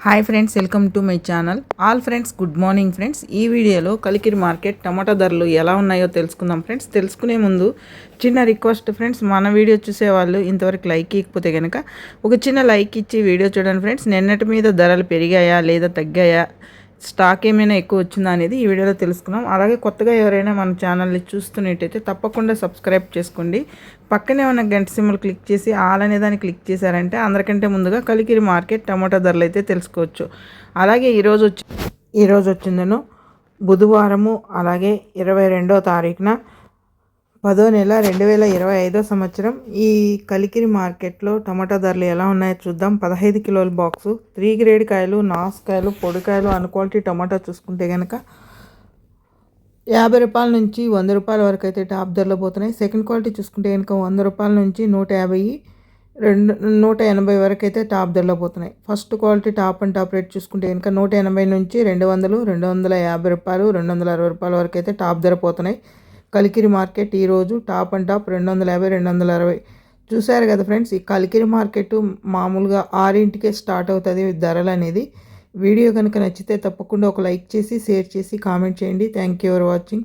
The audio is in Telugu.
Hi friends welcome to my channel all friends good morning friends ఈ వీడియోలో కలికిరి మార్కెట్ టమాటా ధరలు ఎలా ఉన్నాయో తెలుసుకుందాం ఫ్రెండ్స్ తెలుసుకునే ముందు చిన్న రిక్వెస్ట్ ఫ్రెండ్స్ మన వీడియో చూసేవాళ్ళు ఇంతవరకు లైక్ ఇకపోతే కనుక ఒక చిన్న లైక్ ఇచ్చి వీడియో చూడండి ఫ్రెండ్స్ నిన్నటి మీద ధరలు పెరిగాయా లేదా తగ్గాయా? స్టాక్ ఏమైనా ఎక్కువ వచ్చిందా అనేది ఈ వీడియోలో తెలుసుకున్నాం అలాగే కొత్తగా ఎవరైనా మన ఛానల్ని చూస్తున్నట్టయితే తప్పకుండా సబ్స్క్రైబ్ చేసుకోండి. పక్కనే ఉన్న గంట సిమ్లు క్లిక్ చేసి ఆల్ అనే దాన్ని క్లిక్ చేశారంటే అందరికంటే ముందుగా కలికిరి మార్కెట్ టమాటా ధరలు అయితే తెలుసుకోవచ్చు. అలాగే ఈరోజు వచ్చి ఈరోజు వచ్చిందను బుధవారము అలాగే ఇరవై రెండో తారీఖున పదో నెల రెండు వేల ఇరవై ఐదో సంవత్సరం ఈ కలికిరి మార్కెట్లో టమాటా ధరలు ఎలా ఉన్నాయో చూద్దాం. పదహైదు కిలోల బాక్సు త్రీ గ్రేడ్ కాయలు నాసుకాయలు పొడికాయలు అన్ క్వాలిటీ టమాటా చూసుకుంటే కనుక యాభై రూపాయల నుంచి వంద రూపాయల వరకు అయితే టాప్ ధరలో పోతున్నాయి. సెకండ్ క్వాలిటీ చూసుకుంటే కనుక వంద రూపాయల నుంచి నూట యాభై రెండు నూట ఎనభై వరకు అయితే టాప్ ధరలో పోతున్నాయి. First quality top and top rate చూసుకుంటే కనుక నూట ఎనభై నుంచి రెండు వందలు రెండు వందల యాభై రూపాయలు రెండు వందల అరవై రూపాయల వరకు అయితే టాప్ ధర పోతున్నాయి. కలికిరి మార్కెట్ ఈరోజు టాప్ అండ్ టాప్ రెండు వందల యాభై రెండు వందల అరవై. చూశారు కదా ఫ్రెండ్స్ ఈ కలికిరి మార్కెట్ మామూలుగా ఆరింటికే స్టార్ట్ అవుతుంది ధరలు అనేది వీడియో కనుక నచ్చితే తప్పకుండా ఒక లైక్ చేసి షేర్ చేసి కామెంట్ చేయండి. Thank you for watching.